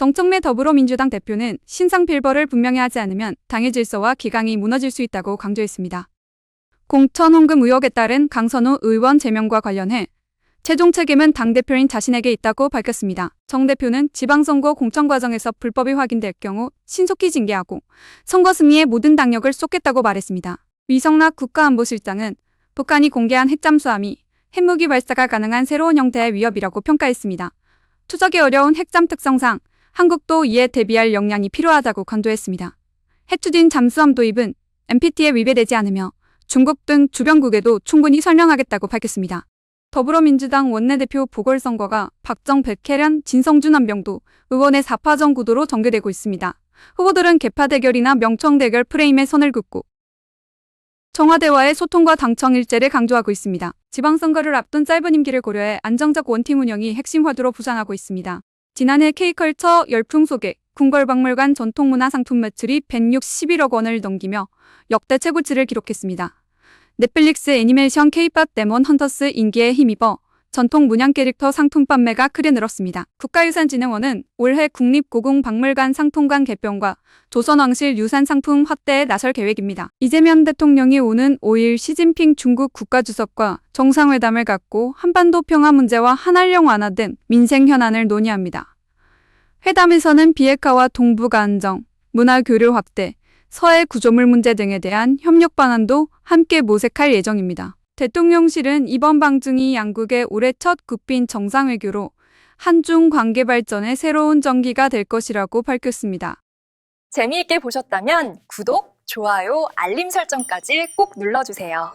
정청래 더불어민주당 대표는 신상 필버를 분명히 하지 않으면 당의 질서와 기강이 무너질 수 있다고 강조했습니다. 공천 홍금 의혹에 따른 강선우 의원 제명과 관련해 최종 책임은 당대표인 자신에게 있다고 밝혔습니다. 정 대표는 지방선거 공천 과정에서 불법이 확인될 경우 신속히 징계하고 선거 승리에 모든 당력을 쏟겠다고 말했습니다. 위성락 국가안보실장은 북한이 공개한 핵잠수함이 핵무기 발사가 가능한 새로운 형태의 위협이라고 평가했습니다. 추적이 어려운 핵잠 특성상 한국도 이에 대비할 역량이 필요하다고 강조했습니다. 핵추진 잠수함 도입은 NPT에 위배되지 않으며 중국 등 주변국에도 충분히 설명하겠다고 밝혔습니다. 더불어민주당 원내대표 보궐선거가 박정 백혜련 진성준 한병도 의원의 4파전 구도로 전개되고 있습니다. 후보들은 개파 대결이나 명청 대결 프레임에 선을 긋고 청와대와의 소통과 당청 일제를 강조하고 있습니다. 지방선거를 앞둔 짧은 임기를 고려해 안정적 원팀 운영이 핵심 화두로 부상하고 있습니다. 지난해 K컬처 열풍 속에 궁궐박물관 전통문화 상품 매출이 161억 원을 넘기며 역대 최고치를 기록했습니다. 넷플릭스 애니메이션 K-팝 데몬 헌터스 인기에 힘입어 전통 문양 캐릭터 상품 판매가 크게 늘었습니다. 국가유산진흥원은 올해 국립고궁박물관 상품관 개편과 조선왕실 유산 상품 확대에 나설 계획입니다. 이재명 대통령이 오는 5일 시진핑 중국 국가주석과 정상회담을 갖고 한반도 평화 문제와 한한령 완화 등 민생 현안을 논의합니다. 회담에서는 비핵화와 동북아 안정, 문화 교류 확대, 서해 구조물 문제 등에 대한 협력 방안도 함께 모색할 예정입니다. 대통령실은 이번 방중이 양국의 올해 첫 국빈 정상외교로 한중 관계 발전의 새로운 전기가 될 것이라고 밝혔습니다. 재미있게 보셨다면 구독, 좋아요, 알림 설정까지 꼭 눌러주세요.